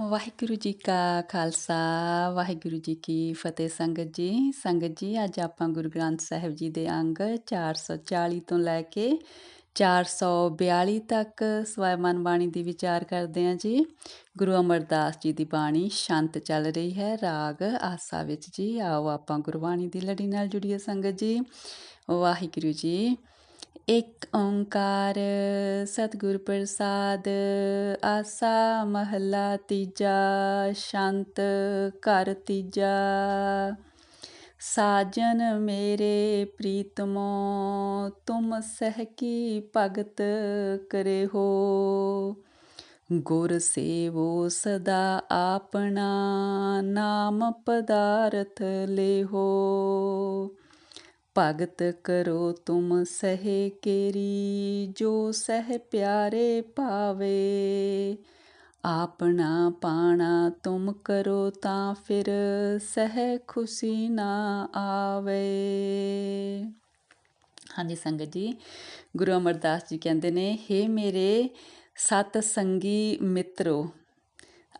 ਵਾਹਿਗੁਰੂ ਜੀ ਕਾ ਖਾਲਸਾ, ਵਾਹਿਗੁਰੂ ਜੀ ਕੀ ਫਤਿਹ ਸੰਗਤ ਜੀ। ਸੰਗਤ ਜੀ, ਅੱਜ ਆਪਾਂ ਗੁਰੂ ਗ੍ਰੰਥ ਸਾਹਿਬ ਜੀ ਦੇ ਅੰਗ 440 ਤੋਂ ਲੈ ਕੇ 442 ਤੱਕ ਸਵੈਮਨ ਬਾਣੀ ਦੀ ਵਿਚਾਰ ਕਰਦੇ ਹਾਂ ਜੀ। ਗੁਰੂ ਅਮਰਦਾਸ ਜੀ ਦੀ ਬਾਣੀ ਸ਼ਾਂਤ ਚੱਲ ਰਹੀ ਹੈ, ਰਾਗ ਆਸਾ ਵਿੱਚ ਜੀ। ਆਓ ਆਪਾਂ ਗੁਰਬਾਣੀ ਦੀ ਲੜੀ ਨਾਲ ਜੁੜੀਏ ਸੰਗਤ ਜੀ। ਵਾਹਿਗੁਰੂ ਜੀ ਇੱਕ ਓੰਕਾਰ, ਸਤਿਗੁਰ ਪ੍ਰਸਾਦ, ਆਸਾ ਮਹਲਾ ਤੀਜਾ, ਸ਼ਾਂਤ ਘਰ ਤੀਜਾ। ਸਾਜਨ ਮੇਰੇ ਪ੍ਰੀਤਮੋ, ਤੁਮ ਸਹਿ ਕੀ ਭਗਤ ਕਰੇ ਹੋ ਗੁਰ ਸੇਵੋ ਸਦਾ ਆਪਣਾ ਨਾਮ ਪਦਾਰਥ ਹੋ ਭਗਤ ਕਰੋ ਤੁਮ ਸਹਿ ਕੇਰੀ, ਜੋ ਸਹਿ ਪਿਆਰੇ ਭਾਵੇ। ਆਪਣਾ ਪਾਣਾ ਤੁਮ ਕਰੋ ਤਾਂ ਫਿਰ ਸਹਿ ਖੁਸ਼ੀ ਨਾ ਆਵੇ। ਹਾਂਜੀ ਸੰਗਤ ਜੀ, ਗੁਰੂ ਅਮਰਦਾਸ ਜੀ ਕਹਿੰਦੇ ਨੇ हे ਮੇਰੇ ਸਤ ਸੰਗੀ ਮਿੱਤਰੋ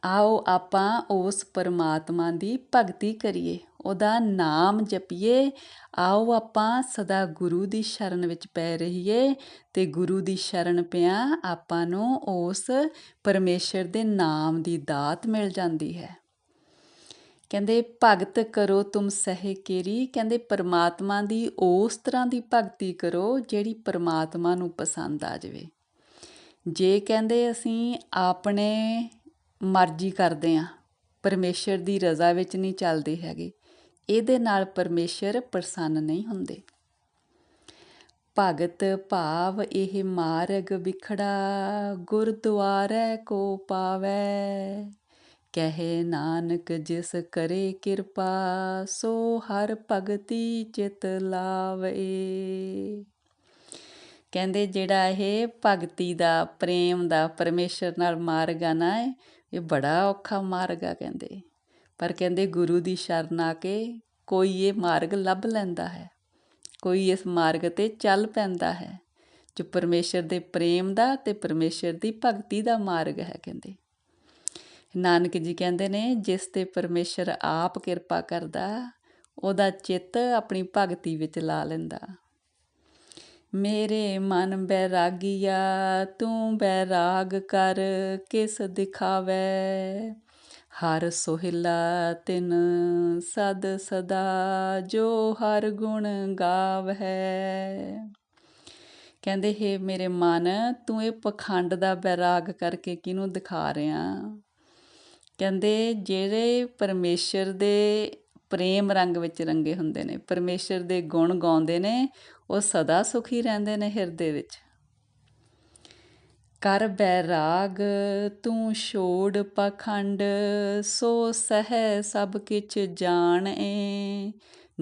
ਆਓ ਆਪਾਂ ਉਸ ਪਰਮਾਤਮਾ ਦੀ ਭਗਤੀ ਕਰੀਏ, ਉਹਦਾ ਨਾਮ ਜਪੀਏ। ਆਓ ਆਪਾਂ ਸਦਾ ਗੁਰੂ ਦੀ ਸ਼ਰਨ ਵਿੱਚ ਪੈ ਰਹੀਏ ਤੇ ਗੁਰੂ ਦੀ ਸ਼ਰਨ ਪਿਆ ਆਪਾਂ ਨੂੰ ਉਸ ਪਰਮੇਸ਼ਰ ਦੇ ਨਾਮ ਦੀ ਦਾਤ ਮਿਲ ਜਾਂਦੀ ਹੈ। ਕਹਿੰਦੇ, ਭਗਤ ਕਰੋ ਤੁਮ ਸਹਿ ਕੇਰੀ। ਕਹਿੰਦੇ, ਪਰਮਾਤਮਾ ਦੀ ਉਸ ਤਰ੍ਹਾਂ ਦੀ ਭਗਤੀ ਕਰੋ ਜਿਹੜੀ ਪਰਮਾਤਮਾ ਨੂੰ ਪਸੰਦ ਆ ਜਾਵੇ। ਜੇ ਕਹਿੰਦੇ ਅਸੀਂ ਆਪਣੇ ਮਰਜ਼ੀ ਕਰਦੇ ਆ। ਪਰਮੇਸ਼ਰ ਦੀ ਰਜ਼ਾ ਵਿੱਚ ਨਹੀਂ ਚੱਲਦੇ ਹੈਗੇ। ਇਹਦੇ ਨਾਲ ਪਰਮੇਸ਼ਰ ਪ੍ਰਸੰਨ ਨਹੀਂ ਹੁੰਦੇ। ਭਗਤ ਭਾਵ ਇਹ ਮਾਰਗ ਵਿਖੜਾ, ਗੁਰਦੁਆਰੇ ਕੋ ਪਾਵੇ। ਕਹੇ ਨਾਨਕ ਜਿਸ ਕਰੇ ਕਿਰਪਾ, ਸੋ ਹਰ ਭਗਤੀ ਚਿਤ ਲਾਵੇ। ਕਹਿੰਦੇ ਜਿਹੜਾ ਇਹ ਭਗਤੀ ਦਾ, ਪ੍ਰੇਮ ਦਾ, ਪਰਮੇਸ਼ਰ ਨਾਲ ਮਾਰਗ ਆ ਨਾ ਇਹ ਬੜਾ ਔਖਾ ਮਾਰਗ ਆ ਕਹਿੰਦੇ। ਪਰ ਕਹਿੰਦੇ ਗੁਰੂ ਦੀ ਸ਼ਰਨ ਆ ਕੇ ਕੋਈ ਇਹ ਮਾਰਗ ਲੱਭ ਲੈਂਦਾ ਹੈ। ਕੋਈ ਇਸ ਮਾਰਗ ਤੇ ਚੱਲ ਪੈਂਦਾ ਹੈ, ਜੋ ਪਰਮੇਸ਼ਰ ਦੇ ਪ੍ਰੇਮ ਦਾ ਤੇ ਪਰਮੇਸ਼ਰ ਦੀ ਭਗਤੀ ਦਾ ਮਾਰਗ ਹੈ ਕਹਿੰਦੇ। ਨਾਨਕ ਜੀ ਕਹਿੰਦੇ ਨੇ, ਜਿਸ ਤੇ ਪਰਮੇਸ਼ਰ ਆਪ ਕਿਰਪਾ ਕਰਦਾ, ਉਹਦਾ ਚਿੱਤ ਆਪਣੀ ਭਗਤੀ ਵਿੱਚ ਲਾ ਲੈਂਦਾ। ਮੇਰੇ ਮਨ ਬੈਰਾਗੀਆ, ਤੂੰ ਬੈਰਾਗ ਕਰ, ਕਿਸ ਦਿਖਾਵੇ? ਹਰ ਸੋਹਿਲਾ ਤਿਨ ਸਦ ਸਦਾ, ਜੋ ਹਰ ਗੁਣ ਗਾਵੈ। ਕਹਿੰਦੇ, ਹੈ ਮੇਰੇ ਮਨ, ਤੂੰ ਇਹ ਪਖੰਡ ਦਾ ਬੈਰਾਗ ਕਰਕੇ ਕਿਨੂੰ ਦਿਖਾ ਰਿਆ ਕਹਿੰਦੇ, ਜਿਹੜੇ ਪਰਮੇਸ਼ਰ ਦੇ ਪ੍ਰੇਮ ਰੰਗ ਵਿੱਚ ਰੰਗੇ ਹੁੰਦੇ ਨੇ, ਪਰਮੇਸ਼ਰ ਦੇ ਗੁਣ ਗਾਉਂਦੇ ਨੇ ਉਹ ਸਦਾ ਸੁਖੀ ਰਹਿੰਦੇ ਨੇ ਹਿਰਦੇ ਵਿੱਚ। ਕਰ ਬੈਰਾਗ ਤੂੰ ਛੋੜ ਪਖੰਡ, ਸੋ ਸਹਿ ਸਭ ਕਿਛ ਜਾਣਏ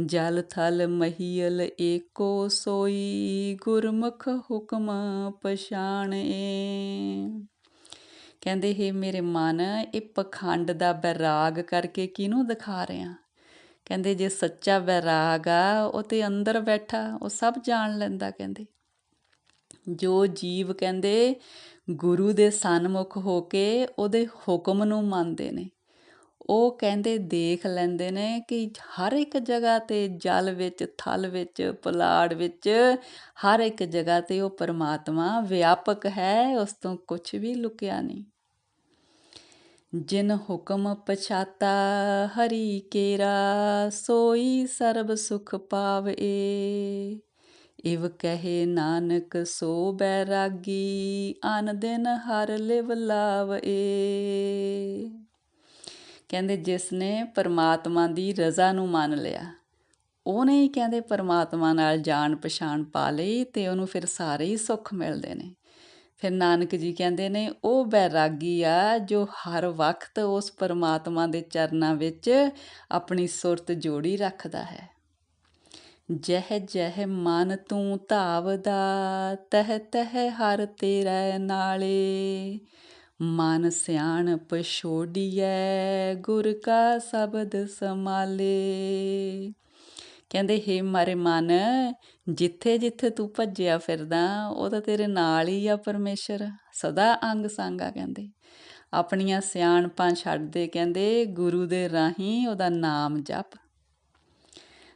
ਜਲ ਥਲ ਮਹੀਲ ਏਕੋ ਸੋਈ, ਗੁਰਮੁਖ ਹੁਕਮ ਪਛਾਣਏ ਕਹਿੰਦੇ, ਹੈ ਮੇਰੇ ਮਨ, ਇਹ ਪਖੰਡ ਦਾ ਬੈਰਾਗ ਕਰਕੇ ਕਿਨੂੰ ਦਿਖਾ ਰਿਹਾ? ਕਹਿੰਦੇ ਜੇ ਸੱਚਾ ਵੈਰਾਗ ਆ, ਉਹ ਤੇ ਅੰਦਰ ਬੈਠਾ, ਉਹ ਸਭ ਜਾਣ ਲੈਂਦਾ ਕਹਿੰਦੇ। ਜੋ ਜੀਵ ਕਹਿੰਦੇ ਗੁਰੂ ਦੇ ਸਨਮੁਖ ਹੋ ਕੇ ਉਹਦੇ ਹੁਕਮ ਨੂੰ ਮੰਨਦੇ ਨੇ। ਉਹ ਕਹਿੰਦੇ ਦੇਖ ਲੈਂਦੇ ਨੇ ਕਿ ਹਰ ਇੱਕ ਜਗ੍ਹਾ ਤੇ ਜਲ ਵਿੱਚ, ਥਲ ਵਿੱਚ, ਪਲਾੜ ਵਿੱਚ ਹਰ ਇੱਕ ਜਗ੍ਹਾ ਤੇ ਉਹ ਪਰਮਾਤਮਾ ਵਿਆਪਕ ਹੈ, ਉਸ ਤੋਂ ਕੁਝ ਵੀ ਲੁਕਿਆ ਨਹੀਂ। ਜਿਨ ਹੁਕਮ ਪਛਾਤਾ, ਹਰੀ ਕੇਰਾ, ਸੋਈ ਸਰਬ ਸੁਖ ਪਾਵੇ। ਇਵ ਕਹੇ ਨਾਨਕ ਸੋ ਬੈਰਾਗੀ ਅਨ ਦਿਨ ਹਰ ਲਿਵ ਲਾਵੇ। ਕਹਿੰਦੇ ਜਿਸ ਨੇ ਪਰਮਾਤਮਾ ਦੀ ਰਜ਼ਾ ਨੂੰ ਮੰਨ ਲਿਆ, ਉਹਨੇ ਹੀ ਕਹਿੰਦੇ ਪਰਮਾਤਮਾ ਨਾਲ ਜਾਣ ਪਛਾਣ ਪਾ ਲਈ ਤੇ ਉਹਨੂੰ ਫਿਰ ਸਾਰੇ ਹੀ ਸੁੱਖ ਮਿਲਦੇ ਨੇ। ਫਿਰ ਨਾਨਕ ਜੀ ਕਹਿੰਦੇ ਨੇ, ਉਹ ਬੈਰਾਗੀ ਆ ਜੋ ਹਰ ਵਕਤ ਉਸ ਪਰਮਾਤਮਾ ਦੇ ਚਰਨਾਂ ਵਿੱਚ ਆਪਣੀ ਸੁਰਤ ਜੋੜੀ ਰੱਖਦਾ ਹੈ। ਜਹ ਜਹ ਮਨ ਤੂੰ ਧਾਵਦਾ, ਤਹ ਤਹ ਹਰ ਤੇਰੇ ਨਾਲੇ। ਮਨ ਸਿਆਣ ਪਛੋੜੀਐ, ਗੁਰ ਕਾ ਸ਼ਬਦ ਸਮਾਲੇ ਕਹਿੰਦੇ, ਹੇ ਮਾਰੇ ਮਨ, ਜਿੱਥੇ ਜਿੱਥੇ ਤੂੰ ਭੱਜਿਆ ਫਿਰਦਾ, ਉਹ ਤਾਂ ਤੇਰੇ ਨਾਲ ਹੀ ਆ ਪਰਮੇਸ਼ਰ। ਸਦਾ ਅੰਗ ਸੰਗਾ ਕਹਿੰਦੇ। ਆਪਣੀਆਂ ਸਿਆਣਪਾਂ ਛੱਡ ਦੇ ਕਹਿੰਦੇ, ਗੁਰੂ ਦੇ ਰਾਹੀਂ ਉਹਦਾ ਨਾਮ ਜਪ।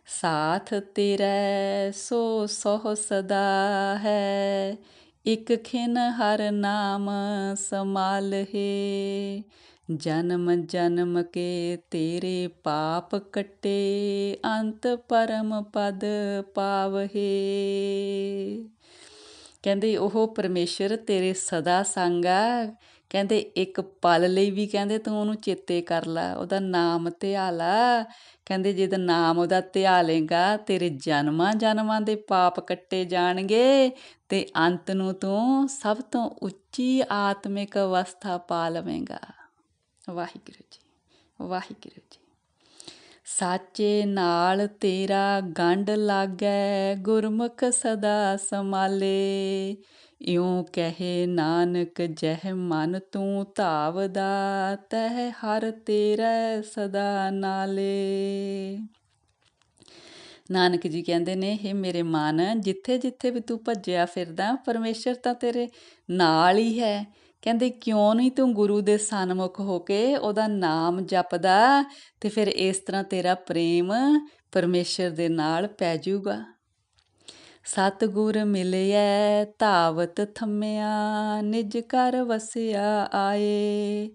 ਸਾਥ ਤੇਰਾ ਸੋ ਸੋਹ ਸਦਾ ਹੈ, ਇਕ ਖਿਨ ਹਰ ਨਾਮ ਸਮਾਲਹੇ ਜਨਮ ਜਨਮ ਕੇ ਤੇਰੇ ਪਾਪ ਕੱਟੇ, ਅੰਤ ਪਰਮ ਪਦ ਪਾਵਹੇ। ਕਹਿੰਦੇ ਉਹ ਪਰਮੇਸ਼ਰ ਤੇਰੇ ਸਦਾ ਸੰਗ ਆ। ਕਹਿੰਦੇ ਇੱਕ ਪਲ ਲਈ ਵੀ ਕਹਿੰਦੇ ਤੂੰ ਉਹਨੂੰ ਚੇਤੇ ਕਰ ਲੈ, ਉਹਦਾ ਨਾਮ ਧਿਆ ਲਾ ਕਹਿੰਦੇ ਜਦ ਨਾਮ ਉਹਦਾ ਧਿਆ ਲੇਗਾ ਤੇਰੇ ਜਨਮਾਂ ਜਨਮਾਂ ਦੇ ਪਾਪ ਕੱਟੇ ਜਾਣਗੇ ਤੇ ਅੰਤ ਨੂੰ ਤੂੰ ਸਭ ਤੋਂ ਉੱਚੀ ਆਤਮਿਕ ਅਵਸਥਾ ਪਾ ਲਵੇਂਗਾ। ਵਾਹਿਗੁਰੂ ਜੀ ਵਾਹਿਗੁਰੂ ਜੀ। ਸਾਚੇ ਨਾਲ ਤੇਰਾ ਗੰਢ ਲਾਗੈ, ਗੁਰਮੁਖ ਸਦਾ ਸਮਾਲੇ ਇਉ ਕਹੇ ਨਾਨਕ, ਜਹ ਮਨ ਤੂੰ ਧਾਵਦਾ, ਤਹ ਹਰ ਤੇਰਾ ਸਦਾ ਨਾਲੇ। ਨਾਨਕ ਜੀ ਕਹਿੰਦੇ ਨੇ ਇਹ ਮੇਰੇ ਮਨ ਜਿੱਥੇ ਜਿੱਥੇ ਵੀ ਤੂੰ ਭੱਜਿਆ ਫਿਰਦਾ, ਪਰਮੇਸ਼ਰ ਤਾਂ ਤੇਰੇ ਨਾਲ ਹੀ ਹੈ। ਕਹਿੰਦੇ, ਕਿਉਂ ਨਹੀਂ ਤੂੰ ਗੁਰੂ ਦੇ ਸਨਮੁਖ ਹੋ ਕੇ ਉਹਦਾ ਨਾਮ ਜਪਦਾ ਤੇ ਫਿਰ ਇਸ ਤਰ੍ਹਾਂ ਤੇਰਾ ਪ੍ਰੇਮ ਪਰਮੇਸ਼ਰ ਦੇ ਨਾਲ ਪੈ ਜਾਊਗਾ ਸਤਗੁਰ ਮਿਲਿਐ, ਧਾਵਤ ਥੰਮਿਆ, ਨਿਜ ਘਰ ਵਸਿਆ ਆਏ।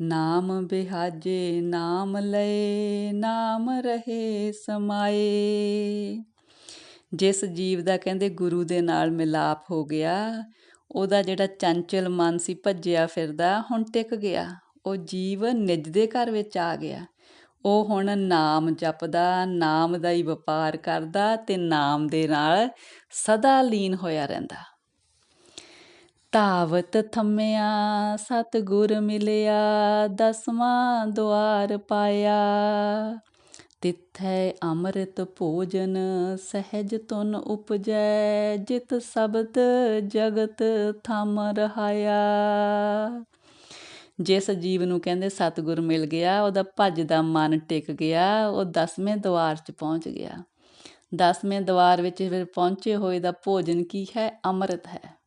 ਨਾਮ ਬਿਹਾਜੇ, ਨਾਮ ਲਏ, ਨਾਮ ਰਹੇ ਸਮਾਏ। ਜਿਸ ਜੀਵ ਦਾ ਕਹਿੰਦੇ ਗੁਰੂ ਦੇ ਨਾਲ ਮਿਲਾਪ ਹੋ ਗਿਆ ਉਹਦਾ ਜਿਹੜਾ ਚੰਚਲ ਮਨ ਸੀ ਭੱਜਿਆ ਫਿਰਦਾ, ਹੁਣ ਟਿਕ ਗਿਆ। ਉਹ ਜੀਵ ਨਿੱਜ ਦੇ ਘਰ ਵਿੱਚ ਆ ਗਿਆ। ਉਹ ਹੁਣ ਨਾਮ ਜਪਦਾ, ਨਾਮ ਦਾ ਹੀ ਵਪਾਰ ਕਰਦਾ ਤੇ ਨਾਮ ਦੇ ਨਾਲ ਸਦਾ ਲੀਨ ਹੋਇਆ ਰਹਿੰਦਾ। ਤਾਵਤ ਥੰਮਿਆ, ਸਤਗੁਰ ਮਿਲਿਆ, ਦਸਵਾਂ ਦੁਆਰ ਪਾਇਆ। ਤਿਥੈ ਅੰਮ੍ਰਿਤ ਭੋਜਨ, ਸਹਿਜ ਤੁਨ ਉਪਜੈ, ਜਿਤ ਸ਼ਬਦ ਜਗਤ ਥਮ ਰਹਾਇਆ। ਜਿਸ ਜੀਵ ਨੂੰ ਕਹਿੰਦੇ ਸਤਗੁਰ ਮਿਲ ਗਿਆ, ਉਹਦਾ ਭੱਜਦਾ ਮਨ ਟਿਕ ਗਿਆ, ਉਹ ਦਸਵੇਂ ਦਵਾਰ 'ਚ ਪਹੁੰਚ ਗਿਆ। ਦਸਵੇਂ ਦਵਾਰ ਵਿੱਚ ਫਿਰ ਪਹੁੰਚੇ ਹੋਏ ਦਾ ਭੋਜਨ ਕੀ ਹੈ? ਅੰਮ੍ਰਿਤ ਹੈ।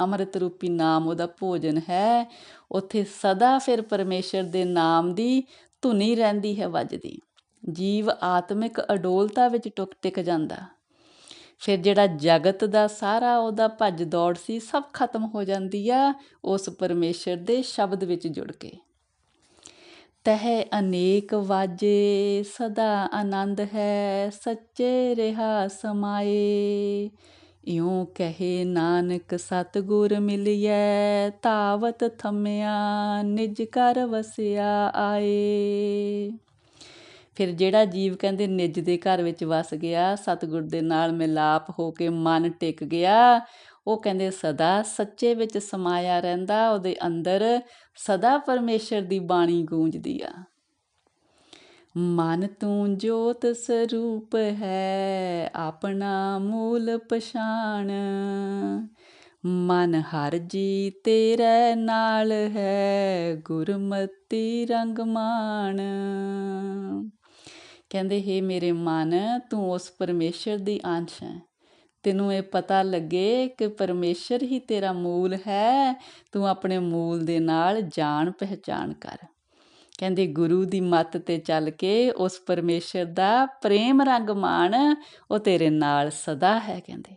ਅੰਮ੍ਰਿਤ ਰੂਪੀ ਨਾਮ ਉਹਦਾ ਭੋਜਨ ਹੈ। ਉੱਥੇ ਸਦਾ ਫਿਰ ਪਰਮੇਸ਼ਰ ਦੇ ਨਾਮ ਦੀ ਧੁਨੀ ਰਹਿੰਦੀ ਹੈ, ਵੱਜਦੀ। ਜੀਵ ਆਤਮਿਕ ਅਡੋਲਤਾ ਵਿੱਚ ਟੁਕ ਟਿਕ ਜਾਂਦਾ। ਫਿਰ ਜਿਹੜਾ ਜਗਤ ਦਾ ਸਾਰਾ ਉਹਦਾ ਭੱਜ ਦੌੜ ਸੀ, ਸਭ ਖਤਮ ਹੋ ਜਾਂਦੀ ਆ ਉਸ ਪਰਮੇਸ਼ਰ ਦੇ ਸ਼ਬਦ ਵਿੱਚ ਜੁੜ ਕੇ। ਤਹਿ ਅਨੇਕ ਵਾਜੇ, ਸਦਾ ਆਨੰਦ ਹੈ, ਸੱਚੇ ਰਹਾ ਸਮਾਏ। ਇਉਂ ਕਹੇ ਨਾਨਕ, ਸਤਗੁਰ ਮਿਲਿਐ, ਤਾਵਤ ਥੰਮਿਆ, ਨਿਜ ਕਰ ਵਸਿਆ ਆਏ। ਫਿਰ ਜਿਹੜਾ ਜੀਵ ਕਹਿੰਦੇ ਨਿੱਜ ਦੇ ਘਰ ਵਿੱਚ ਵਸ ਗਿਆ, ਸਤਿਗੁਰ ਦੇ ਨਾਲ ਮਿਲਾਪ ਹੋ ਕੇ ਮਨ ਟਿਕ ਗਿਆ, ਉਹ ਕਹਿੰਦੇ ਸਦਾ ਸੱਚੇ ਵਿੱਚ ਸਮਾਇਆ ਰਹਿੰਦਾ, ਉਹਦੇ ਅੰਦਰ ਸਦਾ ਪਰਮੇਸ਼ਰ ਦੀ ਬਾਣੀ ਗੂੰਜਦੀ ਆ। ਮਨ ਤੂੰ ਜੋਤ ਸਰੂਪ ਹੈ, ਆਪਣਾ ਮੂਲ ਪਛਾਣ। ਮਨ ਹਰ ਜੀ ਤੇਰੇ ਨਾਲ ਹੈ, ਗੁਰਮਤੀ ਰੰਗ ਮਾਣ ਕਹਿੰਦੇ, ਹੇ ਮੇਰੇ ਮਨ, ਤੂੰ ਉਸ ਪਰਮੇਸ਼ਰ ਦੀ ਅੰਸ਼ ਹੈ। ਤੈਨੂੰ ਇਹ ਪਤਾ ਲੱਗੇ ਕਿ ਪਰਮੇਸ਼ਰ ਹੀ ਤੇਰਾ ਮੂਲ ਹੈ। ਤੂੰ ਆਪਣੇ ਮੂਲ ਦੇ ਨਾਲ ਜਾਣ ਪਹਿਚਾਨ ਕਰ। ਕਹਿੰਦੇ, ਗੁਰੂ ਦੀ ਮੱਤ ਤੇ ਚੱਲ ਕੇ ਉਸ ਪਰਮੇਸ਼ਰ ਦਾ ਪ੍ਰੇਮ ਰੰਗ ਮਾਣ, ਉਹ ਤੇਰੇ ਨਾਲ ਸਦਾ ਹੈ, ਕਹਿੰਦੇ।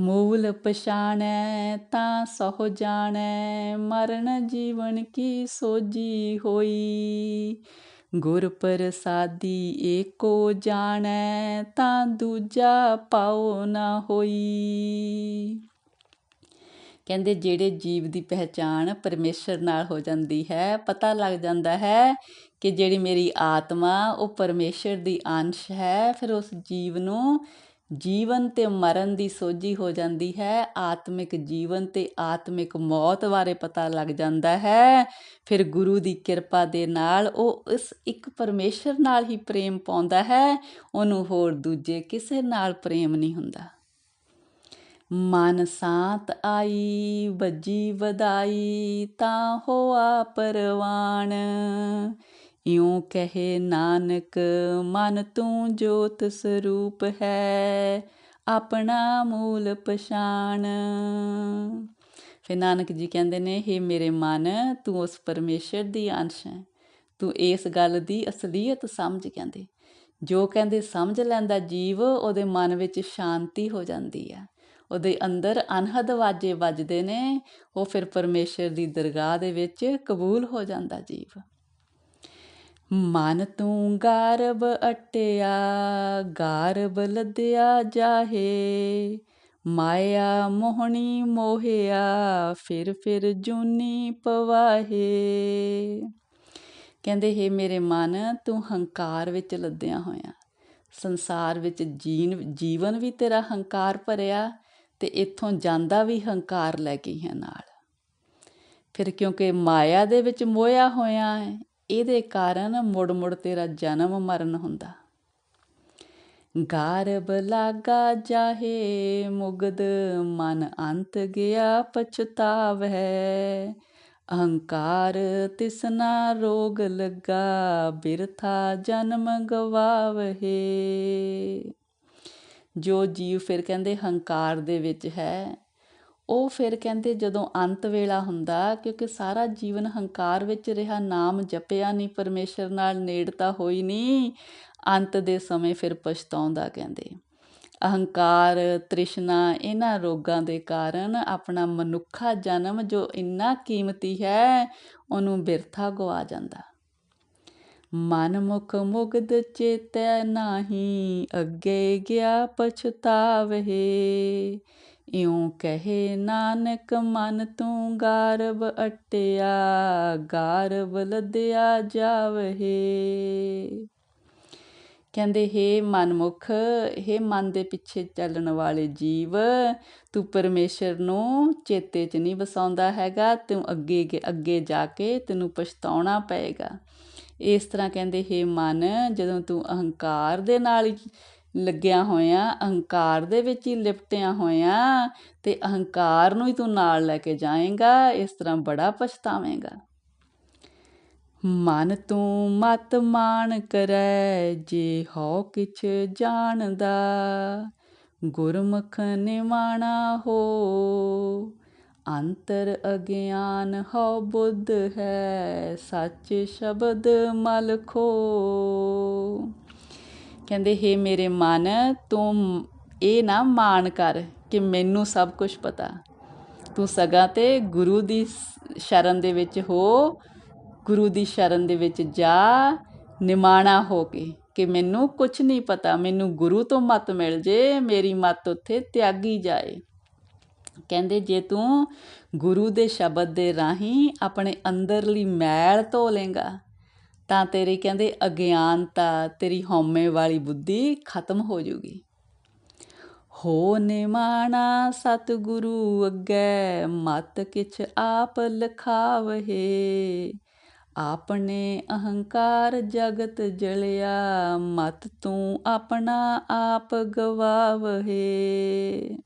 ਮੂਲ ਪਛਾਣੈ ਤਾਂ ਸੋ ਜਾਣੈ, ਮਰਨ ਜੀਵਨ ਕੀ ਸੋਜੀ ਹੋਈ। ਗੁਰ ਪ੍ਰਸਾਦੀ ਏਕੋ ਜਾਣੈ, ਤਾਂ ਦੂਜਾ ਪਾਉ ਨਾ ਹੋਈ। ਕਹਿੰਦੇ ਜਿਹੜੇ ਜੀਵ ਦੀ ਪਹਿਚਾਣ ਪਰਮੇਸ਼ਰ ਨਾਲ ਹੋ ਜਾਂਦੀ ਹੈ, ਪਤਾ ਲੱਗ ਜਾਂਦਾ ਹੈ ਕਿ ਜਿਹੜੀ ਮੇਰੀ ਆਤਮਾ, ਉਹ ਪਰਮੇਸ਼ਰ ਦੀ ਅੰਸ਼ ਹੈ, ਫਿਰ ਉਸ ਜੀਵ ਨੂੰ ਜੀਵਨ ਤੇ ਮਰਨ ਦੀ ਸੋਝੀ ਹੋ ਜਾਂਦੀ ਹੈ, ਆਤਮਿਕ ਜੀਵਨ ਤੇ ਆਤਮਿਕ ਮੌਤ ਬਾਰੇ ਪਤਾ ਲੱਗ ਜਾਂਦਾ ਹੈ। ਫਿਰ ਗੁਰੂ ਦੀ ਕਿਰਪਾ ਦੇ ਨਾਲ ਉਹ ਇਸ ਇੱਕ ਪਰਮੇਸ਼ਰ ਨਾਲ ਹੀ ਪ੍ਰੇਮ ਪਾਉਂਦਾ ਹੈ, ਉਹਨੂੰ ਹੋਰ ਦੂਜੇ ਕਿਸੇ ਨਾਲ ਪ੍ਰੇਮ ਨਹੀਂ ਹੁੰਦਾ। ਮਨ ਸਾਤ ਆਈ, ਵੱਜੀ ਵਧਾਈ, ਤਾਂ ਹੋਆ ਪਰਵਾਨ। ਇਉਂ ਕਹੇ ਨਾਨਕ, ਮਨ ਤੂੰ ਜੋਤ ਸਰੂਪ ਹੈ, ਆਪਣਾ ਮੂਲ ਪਛਾਣ। ਫਿਰ ਨਾਨਕ ਜੀ ਕਹਿੰਦੇ ਨੇ, ਹੇ ਮੇਰੇ ਮਨ, ਤੂੰ ਉਸ ਪਰਮੇਸ਼ਰ ਦੀ ਅੰਸ਼ ਹੈ। ਤੂੰ ਇਸ ਗੱਲ ਦੀ ਅਸਲੀਅਤ ਸਮਝ ਕਹਿੰਦੇ। ਜੋ ਕਹਿੰਦੇ ਸਮਝ ਲੈਂਦਾ ਜੀਵ, ਉਹਦੇ ਮਨ ਵਿੱਚ ਸ਼ਾਂਤੀ ਹੋ ਜਾਂਦੀ ਹੈ। ਉਹਦੇ ਅੰਦਰ ਅਨਹਦ ਵਾਜੇ ਵੱਜਦੇ ਨੇ, ਉਹ ਫਿਰ ਪਰਮੇਸ਼ਰ ਦੀ ਦਰਗਾਹ ਦੇ ਵਿੱਚ ਕਬੂਲ ਹੋ ਜਾਂਦਾ ਜੀਵ। ਮਨ ਤੂੰ ਗਾਰਬ ਅਟਿਆ ਗਾਰਬ ਲੱਦਿਆ ਜਾਹੇ। ਮਾਇਆ ਮੋਹਣੀ ਮੋਹਿਆ, ਫਿਰ ਫਿਰ ਜੂਨੀ ਪਵਾਹੇ। ਕਹਿੰਦੇ, ਹੈ ਮੇਰੇ ਮਨ, ਤੂੰ ਹੰਕਾਰ ਵਿੱਚ ਲੱਦਿਆ ਹੋਇਆ। ਸੰਸਾਰ ਵਿੱਚ ਜੀਨ, ਜੀਵਨ ਵੀ ਤੇਰਾ ਹੰਕਾਰ ਭਰਿਆ ਤੇ ਇੱਥੋਂ ਜਾਂਦਾ ਵੀ ਹੰਕਾਰ ਲੈ ਕੇ ਹੈ ਨਾਲ। ਫਿਰ ਕਿਉਂਕਿ ਮਾਇਆ ਦੇ ਵਿੱਚ ਮੋਇਆ ਹੋਇਆ ਹੈ ਇਹਦੇ ਕਾਰਨ ਮੁੜ ਮੁੜ ਤੇਰਾ ਜਨਮ ਮਰਨ ਹੁੰਦਾ। ਗਾਰਬ ਲਾਗਾ ਜਾਹੇ ਮੁਗਦ ਮਨ ਅੰਤ ਗਿਆ ਪਛਤਾਵ ਹੈ ਅਹੰਕਾਰ ਤਿਸਨਾ ਰੋਗ ਲੱਗਾ, ਬਿਰਥਾ ਜਨਮ ਗਵਾਵਹੇ। ਜੋ ਜੀਵ ਫਿਰ ਕਹਿੰਦੇ ਹੰਕਾਰ ਦੇ ਵਿੱਚ ਹੈ ਉਹ ਫਿਰ ਕਹਿੰਦੇ ਜਦੋਂ ਅੰਤ ਵੇਲਾ ਹੁੰਦਾ, ਕਿਉਂਕਿ ਸਾਰਾ ਜੀਵਨ ਹੰਕਾਰ ਵਿੱਚ ਰਿਹਾ, ਨਾਮ ਜਪਿਆ ਨਹੀਂ ਪਰਮੇਸ਼ਰ ਨਾਲ ਨੇੜਤਾ ਹੋਈ ਨਹੀਂ ਅੰਤ ਦੇ ਸਮੇਂ ਫਿਰ ਪਛਤਾਉਂਦਾ ਕਹਿੰਦੇ। ਅਹੰਕਾਰ, ਤ੍ਰਿਸ਼ਨਾ ਇਹਨਾਂ ਰੋਗਾਂ ਦੇ ਕਾਰਨ ਆਪਣਾ ਮਨੁੱਖਾ ਜਨਮ ਜੋ ਇੰਨਾ ਕੀਮਤੀ ਹੈ, ਉਹਨੂੰ ਬਿਰਥਾ ਗਵਾ ਜਾਂਦਾ। ਮਨ ਮੁਖ ਮੁਗਦ ਚੇਤੈ ਨਾਹੀ, ਅੱਗੇ ਗਿਆ ਪਛਤਾਵਹੇ ਇਉ ਕਹੇ ਨਾਨਕ, ਮਨ ਤੂੰ ਗਾਰਬ ਅਟਿਆ ਗਾਰਬ ਲਦਿਆ ਜਾਵਹੇ। ਕਹਿੰਦੇ, ਹੈ ਮਨਮੁਖ, ਹੈ ਮਨ ਦੇ ਪਿੱਛੇ ਚੱਲਣ ਵਾਲੇ ਜੀਵ, ਤੂੰ ਪਰਮੇਸ਼ਰ ਨੂੰ ਚੇਤੇ 'ਚ ਨਹੀਂ ਵਸਾਉਂਦਾ ਹੈਗਾ, ਤੂੰ ਅੱਗੇ ਅੱਗੇ ਜਾ ਕੇ ਤੈਨੂੰ ਪਛਤਾਉਣਾ ਪਏਗਾ। ਇਸ ਤਰ੍ਹਾਂ ਕਹਿੰਦੇ, ਹੈ ਮਨ, ਜਦੋਂ ਤੂੰ ਅਹੰਕਾਰ ਦੇ ਨਾਲ ਲੱਗਿਆ ਹੋਇਆ, ਅਹੰਕਾਰ ਦੇ ਵਿੱਚ ਹੀ ਲਿਪਟਿਆ ਹੋਇਆ, ਤੇ ਅਹੰਕਾਰ ਨੂੰ ਹੀ ਤੂੰ ਨਾਲ ਲੈ ਕੇ ਜਾਏਗਾ, ਇਸ ਤਰ੍ਹਾਂ ਬੜਾ ਪਛਤਾਵੇਂਗਾ। ਮਨ ਤੂੰ ਮਤ ਮਾਨ ਕਰੈ, ਜੇ ਹੋ ਕਿਛ ਜਾਣਦਾ, ਗੁਰਮੁਖ ਨਿਵਾਣਾ ਹੋ, ਅੰਤਰ ਅਗਿਆਨ ਹੋ ਬੁੱਧ ਹੈ, ਸੱਚ ਸ਼ਬਦ ਮਲ ਖੋ ਕਹਿੰਦੇ, ਹੇ ਮੇਰੇ ਮਨ, ਤੂੰ ਇਹ ਨਾ ਮਾਣ ਕਰ ਕਿ ਮੈਨੂੰ ਸਭ ਕੁਝ ਪਤਾ। ਤੂੰ ਸਗਾ ਤੇ ਗੁਰੂ ਦੀ ਸ਼ਰਨ ਦੇ ਵਿੱਚ ਹੋ, ਗੁਰੂ ਦੀ ਸ਼ਰਨ ਦੇ ਵਿੱਚ ਜਾ, ਨਿਮਾਣਾ ਹੋ ਕੇ ਕਿ ਮੈਨੂੰ ਕੁਝ ਨਹੀਂ ਪਤਾ। ਮੈਨੂੰ ਗੁਰੂ ਤੋਂ ਮਤ ਮਿਲ ਜੇ, ਮੇਰੀ ਮਤ ਉੱਥੇ ਤਿਆਗੀ ਜਾਏ। ਕਹਿੰਦੇ, ਜੇ ਤੂੰ ਗੁਰੂ ਦੇ ਸ਼ਬਦ ਦੇ ਰਾਹੀਂ ਆਪਣੇ ਅੰਦਰਲੀ ਮੈਲ ਧੋ ਲੇਗਾ ਤਾਂ ਤੇਰੀ ਕਹਿੰਦੇ ਅਗਿਆਨਤਾ ਤੇਰੀ ਹਉਮੈ ਵਾਲੀ ਬੁੱਧੀ ਖਤਮ ਹੋ ਜੂਗੀ। ਹੋ ਨਿਮਾਣਾ ਸਤਿਗੁਰੂ ਅੱਗੇ, ਮਤ ਕਿਛ ਆਪ ਲਖਾਵਹੇ। ਆਪਣੇ ਅਹੰਕਾਰ ਜਗਤ ਜਲਿਆ, ਮਤ ਤੂੰ ਆਪਣਾ ਆਪ ਗਵਾਵਹੇ।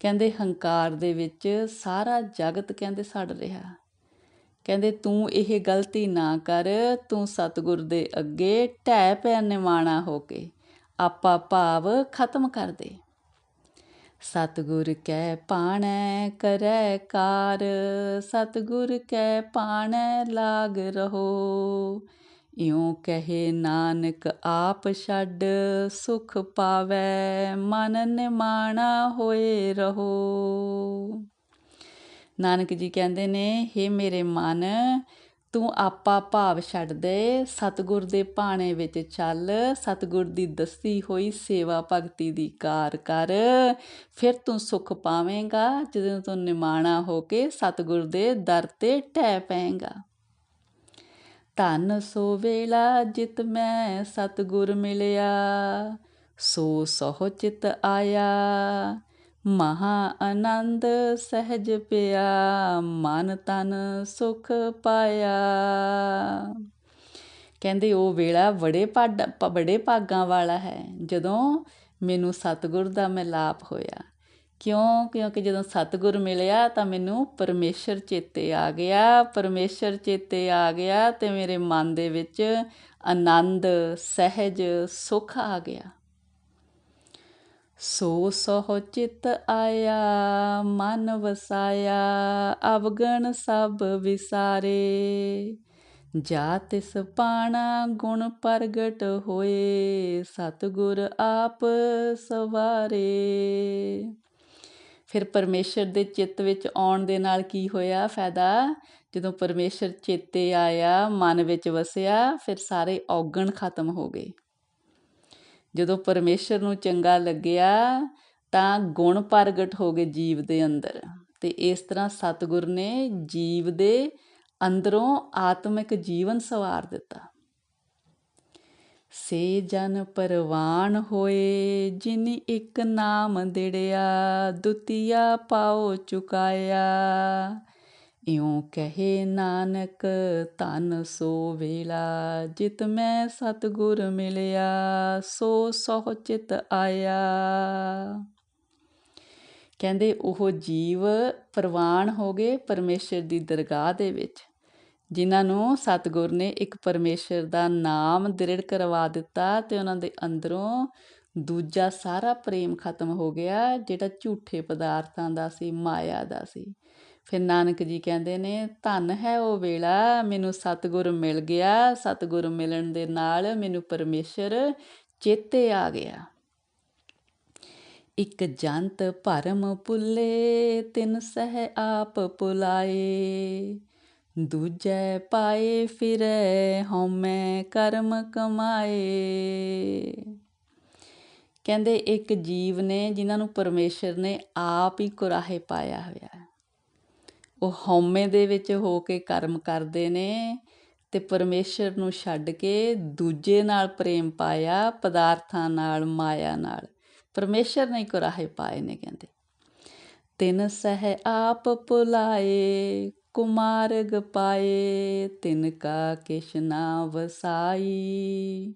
ਕਹਿੰਦੇ ਹੰਕਾਰ ਦੇ ਵਿੱਚ ਸਾਰਾ ਜਗਤ ਕਹਿੰਦੇ ਸੜ ਰਿਹਾ। ਕਹਿੰਦੇ ਤੂੰ ਇਹ ਗਲਤੀ ਨਾ ਕਰ, ਤੂੰ ਸਤਿਗੁਰ ਦੇ ਅੱਗੇ ਢਹਿ ਪੈ ਨਿਮਾਣਾ ਹੋ ਕੇ, ਆਪਾ ਭਾਵ ਖਤਮ ਕਰ ਦੇ। ਸਤਗੁਰ ਕੈ ਪਾਣੈ ਕਰੈ ਕਾਰ, ਸਤਗੁਰ ਕੈ ਪਾਣੈ ਲਾਗ ਰਹੋ। ਇਉ ਕਹੇ ਨਾਨਕ ਆਪ ਛੱਡ, ਸੁਖ ਪਾਵੈ ਮਨ ਨਿਮਾਣਾ ਹੋਏ ਰਹੋ। ਨਾਨਕ ਜੀ ਕਹਿੰਦੇ ਨੇ हे ਮੇਰੇ ਮਨ, ਤੂੰ ਆਪਾ ਭਾਵ ਛੱਡ ਦੇ, ਸਤਗੁਰ ਦੇ ਭਾਣੇ ਵਿੱਚ ਚੱਲ, ਸਤਗੁਰ ਦੀ ਦਸਤੀ ਹੋਈ ਸੇਵਾ ਭਗਤੀ ਦੀ ਕਾਰ ਕਰ। ਫਿਰ ਤੂੰ ਸੁਖ ਪਾਵੇਂਗਾ, ਜਦੋਂ ਤੂੰ ਨਿਮਾਣਾ ਹੋ ਕੇ ਸਤਗੁਰ ਦੇ ਦਰ ਤੇ ਟਹਿ ਪਏਗਾ ਧਨ ਸੋ ਵੇਲਾ ਜਿਤ ਮੈਂ ਸਤਗੁਰ ਮਿਲਿਆ, ਸੋ ਸਹੁ ਚਿਤ ਆਇਆ। ਮਹਾ ਆਨੰਦ ਸਹਿਜ ਪਿਆ, ਮਨ ਤਨ ਸੁਖ ਪਾਇਆ। ਕਹਿੰਦੇ ਉਹ ਵੇਲਾ ਬੜੇ ਪੱਡ ਬੜੇ ਭਾਗਾਂ ਵਾਲਾ ਹੈ। ਜਦੋਂ ਮੈਨੂੰ ਸਤਿਗੁਰ ਦਾ ਮਿਲਾਪ ਹੋਇਆ, ਕਿਉਂ, ਕਿਉਂਕਿ ਜਦੋਂ ਸਤਿਗੁਰ ਮਿਲਿਆ ਤਾਂ ਮੈਨੂੰ ਪਰਮੇਸ਼ਰ ਚੇਤੇ ਆ ਗਿਆ, ਪਰਮੇਸ਼ਰ ਚੇਤੇ ਆ ਗਿਆ ਤੇ ਮੇਰੇ ਮਨ ਦੇ ਵਿੱਚ ਆਨੰਦ, ਸਹਿਜ, ਸੁਖ ਆ ਗਿਆ। ਸੋ ਸਹੁ ਚਿਤ ਆਇਆ, ਮਨ ਵਸਾਇਆ, ਅਵਗਣ ਸਭ ਵਿਸਾਰੇ। ਜਾ ਤਿਸ ਪਾਣਾ ਗੁਣ ਪ੍ਰਗਟ ਹੋਏ, ਸਤਿਗੁਰ ਆਪ ਸਵਾਰੇ। ਫਿਰ ਪਰਮੇਸ਼ਰ ਦੇ ਚਿੱਤ ਵਿੱਚ ਆਉਣ ਦੇ ਨਾਲ ਕੀ ਹੋਇਆ ਫਾਇਦਾ? ਜਦੋਂ ਪਰਮੇਸ਼ਰ ਚੇਤੇ ਆਇਆ, ਮਨ ਵਿੱਚ ਵਸਿਆ, ਫਿਰ ਸਾਰੇ ਔਗਣ ਖਤਮ ਹੋ ਗਏ। ਜਦੋਂ ਪਰਮੇਸ਼ਰ ਨੂੰ ਚੰਗਾ ਲੱਗਿਆ, ਤਾਂ ਗੁਣ ਪ੍ਰਗਟ ਹੋ ਗਏ ਜੀਵ ਦੇ ਅੰਦਰ। ਤੇ ਇਸ ਤਰ੍ਹਾਂ ਸਤਿਗੁਰ ਨੇ ਜੀਵ ਦੇ ਅੰਦਰੋਂ ਆਤਮਿਕ ਜੀਵਨ ਸਵਾਰ ਦਿੱਤਾ। ਸੇ ਜਨ ਪਰਵਾਨ ਹੋਏ, ਜਿਨ ਇੱਕ ਨਾਮ ਦਿੜਿਆ, ਦੁਤੀਆ ਪਾਉ ਚੁਕਾਇਆ। ਇਉਂ ਕਹੇ ਨਾਨਕ, ਧਨ ਸੋ ਵੇਲਾ, ਜਿਤ ਮੈਂ ਸਤਗੁਰ ਮਿਲਿਆ, ਸੋ ਸਹੁ ਚਿਤ ਆਇਆ। ਕਹਿੰਦੇ ਉਹ ਜੀਵ ਪ੍ਰਵਾਨ ਹੋ ਗਏ ਪਰਮੇਸ਼ਰ ਦੀ ਦਰਗਾਹ ਦੇ ਵਿੱਚ, ਜਿਨ੍ਹਾਂ ਨੂੰ ਸਤਗੁਰ ਨੇ ਇੱਕ ਪਰਮੇਸ਼ਰ ਦਾ ਨਾਮ ਦ੍ਰਿੜ ਕਰਵਾ ਦਿੱਤਾ ਤੇ ਉਹਨਾਂ ਦੇ ਅੰਦਰੋਂ ਦੂਜਾ ਸਾਰਾ ਪ੍ਰੇਮ ਖਤਮ ਹੋ ਗਿਆ, ਜਿਹੜਾ ਝੂਠੇ ਪਦਾਰਥਾਂ ਦਾ ਸੀ, ਮਾਇਆ ਦਾ ਸੀ। ਫਿਰ ਨਾਨਕ ਜੀ ਕਹਿੰਦੇ ਨੇ, ਧੰਨ ਹੈ ਉਹ ਵੇਲਾ, ਮੈਨੂੰ ਸਤਿਗੁਰ ਮਿਲ ਗਿਆ, ਸਤਿਗੁਰ ਮਿਲਣ ਦੇ ਨਾਲ ਮੈਨੂੰ ਪਰਮੇਸ਼ਰ ਚੇਤੇ ਆ ਗਿਆ। ਇੱਕ ਜੰਤ ਭਰਮ ਪੁੱਲੇ ਤਿੰਨ ਸਹਿ ਆਪ ਪੁਲਾਏ ਦੂਜੈ ਪਾਏ ਫਿਰੈ, ਹਉਮੈ ਕਰਮ ਕਮਾਏ। ਕਹਿੰਦੇ ਇੱਕ ਜੀਵ ਨੇ, ਜਿਨ੍ਹਾਂ ਨੂੰ ਪਰਮੇਸ਼ਰ ਨੇ ਆਪ ਹੀ ਕੁਰਾਹੇ ਪਾਇਆ ਹੋਇਆ ਉਹ ਹਉਮੈ ਦੇ ਵਿੱਚ ਹੋ ਕੇ ਕਰਮ ਕਰਦੇ ਨੇ ਤੇ ਪਰਮੇਸ਼ਰ ਨੂੰ ਛੱਡ ਕੇ ਦੂਜੇ ਨਾਲ ਪ੍ਰੇਮ ਪਾਇਆ, ਪਦਾਰਥਾਂ ਨਾਲ, ਮਾਇਆ ਨਾਲ। ਪਰਮੇਸ਼ਰ ਨੇ ਕੁਰਾਹੇ ਪਾਏ ਨੇ ਕਹਿੰਦੇ। ਤਿਨ ਸਹਿ ਆਪ ਪੁਲਾਏ ਕੁਮਾਰਗ ਪਾਏ, ਤਿਨ ਕਾ ਕਿਸ਼ਨਾ ਵਸਾਈ।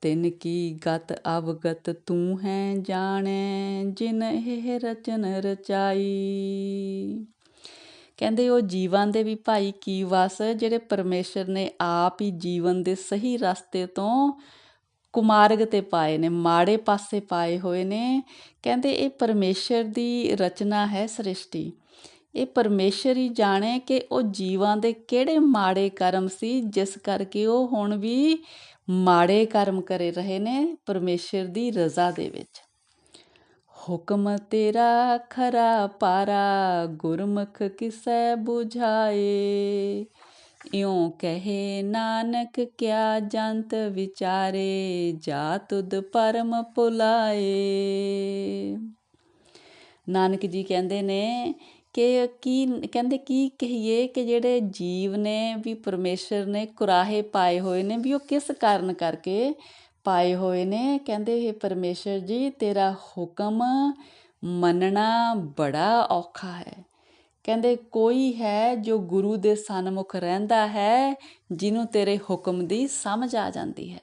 ਤਿਨ ਕੀ ਗਤ ਅਵਗਤ ਤੂੰ ਹੈ ਜਾਣੈ, ਜਿਨ ਇਹ ਰਚਨ ਰਚਾਈ। ਕਹਿੰਦੇ ਉਹ ਜੀਵਾਂ ਦੇ ਵੀ ਭਾਈ ਕੀ ਵਸ? ਜਿਹੜੇ ਪਰਮੇਸ਼ਰ ਨੇ ਆਪ ਹੀ ਜੀਵਨ ਦੇ ਸਹੀ ਰਸਤੇ ਤੋਂ ਕੁਮਾਰਗ ਤੇ ਪਾਏ ਨੇ, ਮਾੜੇ ਪਾਸੇ ਪਾਏ ਹੋਏ ਨੇ। ਕਹਿੰਦੇ ਇਹ ਪਰਮੇਸ਼ਰ ਦੀ ਰਚਨਾ ਹੈ ਸ੍ਰਿਸ਼ਟੀ। ਇਹ ਪਰਮੇਸ਼ਰ ਹੀ ਜਾਣੇ ਕਿ ਉਹ ਜੀਵਾਂ ਦੇ ਕਿਹੜੇ ਮਾੜੇ ਕਰਮ ਸੀ, ਜਿਸ ਕਰਕੇ ਉਹ ਹੁਣ ਵੀ ਮਾੜੇ ਕਰਮ ਕਰੇ ਰਹੇ ਨੇ ਪਰਮੇਸ਼ਰ ਦੀ ਰਜ਼ਾ ਦੇ ਵਿੱਚ। ਹੁਕਮ ਤੇਰਾ ਖਰਾ ਪਾਰਾ, ਗੁਰਮੁਖ ਕਿਸੈ 부ਝਾਏ ਇਉ ਕਹੇ, ਨਾਨਕ, ਕਿਆ ਜੰਤ ਵਿਚਾਰੇ, ਜਾ ਤੁਧ ਪਰਮ ਪੁਲਾਏ? ਨਾਨਕ ਜੀ ਕਹਿੰਦੇ ਨੇ ਕਿ ਕੀ, ਕਹਿੰਦੇ ਕੀ ਕਹੀਏ ਕਿ ਜਿਹੜੇ ਜੀਵ ਨੇ, ਵੀ ਪਰਮੇਸ਼ਰ ਨੇ ਕੁਰਾਹੇ ਪਾਏ ਹੋਏ ਨੇ, ਵੀ ਉਹ ਕਿਸ ਕਾਰਨ ਕਰਕੇ ਪਾਏ ਹੋਏ ਨੇ। ਕਹਿੰਦੇ ਇਹ ਪਰਮੇਸ਼ਰ ਜੀ, ਤੇਰਾ ਹੁਕਮ ਮੰਨਣਾ ਬੜਾ ਔਖਾ ਹੈ। ਕਹਿੰਦੇ, ਕੋਈ ਹੈ ਜੋ ਗੁਰੂ ਦੇ ਸਨਮੁਖ ਰਹਿੰਦਾ ਹੈ, ਜਿਹਨੂੰ ਤੇਰੇ ਹੁਕਮ ਦੀ ਸਮਝ ਆ ਜਾਂਦੀ ਹੈ।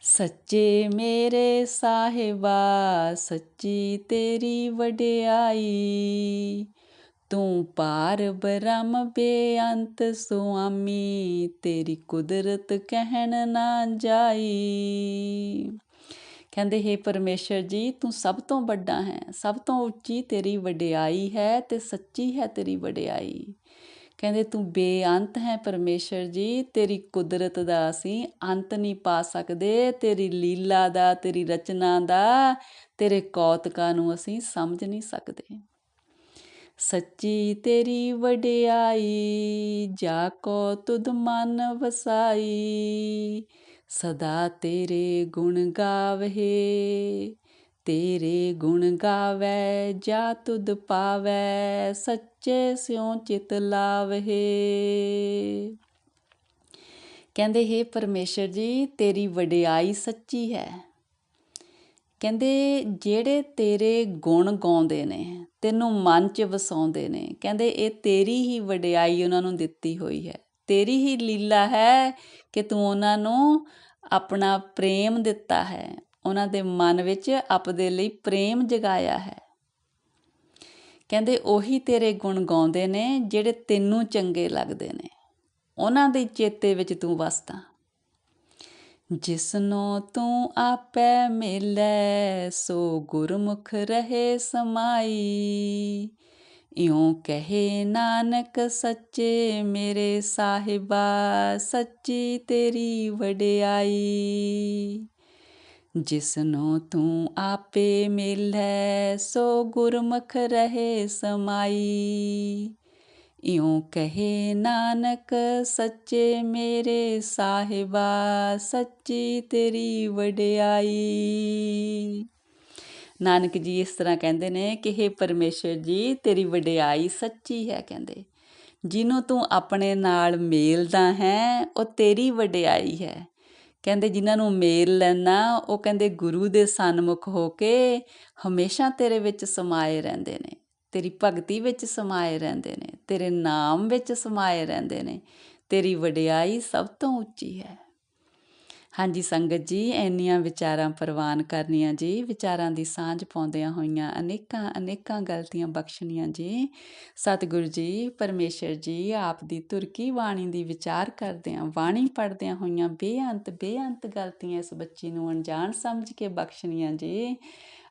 ਸੱਚੇ ਮੇਰੇ ਸਾਹਿਬਾ, ਸੱਚੀ ਤੇਰੀ ਵਡਿਆਈ। ਤੂੰ ਪਾਰ ਬ੍ਰਹਮ ਬੇਅੰਤ ਸੁਆਮੀ, ਤੇਰੀ ਕੁਦਰਤ ਕਹਿਣ ਨਾ ਜਾਈ। ਕਹਿੰਦੇ, ਹੈ ਪਰਮੇਸ਼ਰ ਜੀ, ਤੂੰ ਸਭ ਤੋਂ ਵੱਡਾ ਹੈ, ਸਭ ਤੋਂ ਉੱਚੀ ਤੇਰੀ ਵਡਿਆਈ ਹੈ ਤੇ ਸੱਚੀ ਹੈ ਤੇਰੀ ਵਡਿਆਈ। ਕਹਿੰਦੇ, ਤੂੰ ਬੇਅੰਤ ਹੈ ਪਰਮੇਸ਼ਰ ਜੀ, ਤੇਰੀ ਕੁਦਰਤ ਦਾ ਅਸੀਂ ਅੰਤ ਨਹੀਂ ਪਾ ਸਕਦੇ, ਤੇਰੀ ਲੀਲਾ ਦਾ, ਤੇਰੀ ਰਚਨਾ ਦਾ, ਤੇਰੇ ਕੌਤਕਾਂ ਨੂੰ ਅਸੀਂ ਸਮਝ ਨਹੀਂ ਸਕਦੇ। ਸੱਚੀ ਤੇਰੀ ਵਡਿਆਈ, ਜਾ ਕੋ ਤੁਧ ਮਨ ਵਸਾਈ। ਸਦਾ ਤੇਰੇ ਗੁਣ ਗਾਵੇ ਤੇਰੇ ਗੁਣ ਗਾਵੇ ਜਾ ਤੁਧ ਪਾਵੇ ਸੱਚੇ ਸਿਉ ਚਿਤ ਲਾਵੇ ਕਹਿੰਦੇ, ਹੈ ਪਰਮੇਸ਼ਰ ਜੀ, ਤੇਰੀ ਵਡਿਆਈ ਸੱਚੀ ਹੈ। ਕਹਿੰਦੇ ਜਿਹੜੇ ਤੇਰੇ ਗੁਣ ਗਾਉਂਦੇ ਨੇ, ਤੈਨੂੰ ਮਨ 'ਚ ਵਸਾਉਂਦੇ ਨੇ, ਕਹਿੰਦੇ ਇਹ ਤੇਰੀ ਹੀ ਵਡਿਆਈ ਉਹਨਾਂ ਨੂੰ ਦਿੱਤੀ ਹੋਈ ਹੈ। ਤੇਰੀ ਹੀ ਲੀਲਾ ਹੈ ਕਿ ਤੂੰ ਉਹਨਾਂ ਨੂੰ ਆਪਣਾ ਪ੍ਰੇਮ ਦਿੱਤਾ ਹੈ। ਉਹਨਾਂ ਦੇ ਮਨ ਵਿੱਚ ਆਪਦੇ ਲਈ ਪ੍ਰੇਮ ਜਗਾਇਆ ਹੈ। ਕਹਿੰਦੇ ਉਹੀ ਤੇਰੇ ਗੁਣ ਗਾਉਂਦੇ ਨੇ ਜਿਹੜੇ ਤੈਨੂੰ ਚੰਗੇ ਲੱਗਦੇ ਨੇ। ਉਹਨਾਂ ਦੇ ਚੇਤੇ ਵਿੱਚ ਤੂੰ ਵਸਦਾ। ਜਿਸਨੋ ਤੂੰ ਆਪੈ ਮੇਲੈ, ਸੋ ਗੁਰਮੁਖ ਰਹੇ ਸਮਾਈ। ਇਉਂ ਕਹੇ ਨਾਨਕ, ਸੱਚੇ ਮੇਰੇ ਸਾਹਿਬਾ, ਸੱਚੀ ਤੇਰੀ ਵਡਿਆਈ। ਜਿਸਨੋ ਤੂੰ ਆਪੇ ਮਿਲੈ, ਸੋ ਗੁਰਮੁਖ ਰਹੇ ਸਮਾਈ। ਇਉਂ ਕਹੇ ਨਾਨਕ, ਸੱਚੇ ਮੇਰੇ ਸਾਹਿਬਾ, ਸੱਚੀ ਤੇਰੀ ਵਡਿਆਈ। ਨਾਨਕ ਜੀ ਇਸ ਤਰ੍ਹਾਂ ਕਹਿੰਦੇ ਨੇ ਕਿ हे ਪਰਮੇਸ਼ਰ ਜੀ, ਤੇਰੀ ਵਡਿਆਈ ਸੱਚੀ ਹੈ। ਕਹਿੰਦੇ, ਜਿਹਨੂੰ ਤੂੰ ਆਪਣੇ ਨਾਲ ਮੇਲਦਾ ਹੈ, ਉਹ ਤੇਰੀ ਵਡਿਆਈ ਹੈ। ਕਹਿੰਦੇ ਜਿਨ੍ਹਾਂ ਨੂੰ ਮੇਲ ਲੈਣਾ ਉਹ ਕਹਿੰਦੇ ਗੁਰੂ ਦੇ ਸਨਮੁਖ ਹੋ ਕੇ ਹਮੇਸ਼ਾ ਤੇਰੇ ਵਿੱਚ ਸਮਾਏ ਰਹਿੰਦੇ ਨੇ। ਤੇਰੀ ਭਗਤੀ ਵਿੱਚ ਸਮਾਏ ਰਹਿੰਦੇ ਨੇ, ਤੇਰੇ ਨਾਮ ਵਿੱਚ ਸਮਾਏ ਰਹਿੰਦੇ ਨੇ, ਤੇਰੀ ਵਡਿਆਈ ਸਭ ਤੋਂ ਉੱਚੀ ਹੈ। ਹਾਂਜੀ ਸੰਗਤ ਜੀ, ਇੰਨੀਆਂ ਵਿਚਾਰਾਂ ਪ੍ਰਵਾਨ ਕਰਨੀਆਂ ਜੀ, ਵਿਚਾਰਾਂ ਦੀ ਸਾਂਝ ਪਾਉਂਦਿਆਂ ਹੋਈਆਂ ਅਨੇਕਾਂ ਅਨੇਕਾਂ ਗਲਤੀਆਂ ਬਖਸ਼ਣੀਆਂ ਜੀ। ਸਤਿਗੁਰੂ ਜੀ, ਪਰਮੇਸ਼ਰ ਜੀ, ਆਪ ਦੀ ਤੁਰਕੀ ਬਾਣੀ ਦੀ ਵਿਚਾਰ ਕਰਦਿਆਂ, ਬਾਣੀ ਪੜਦਿਆਂ ਹੋਈਆਂ ਬੇਅੰਤ ਬੇਅੰਤ ਗਲਤੀਆਂ ਇਸ ਬੱਚੀ ਨੂੰ ਅਣਜਾਣ ਸਮਝ ਕੇ ਬਖਸ਼ਣੀਆਂ ਜੀ।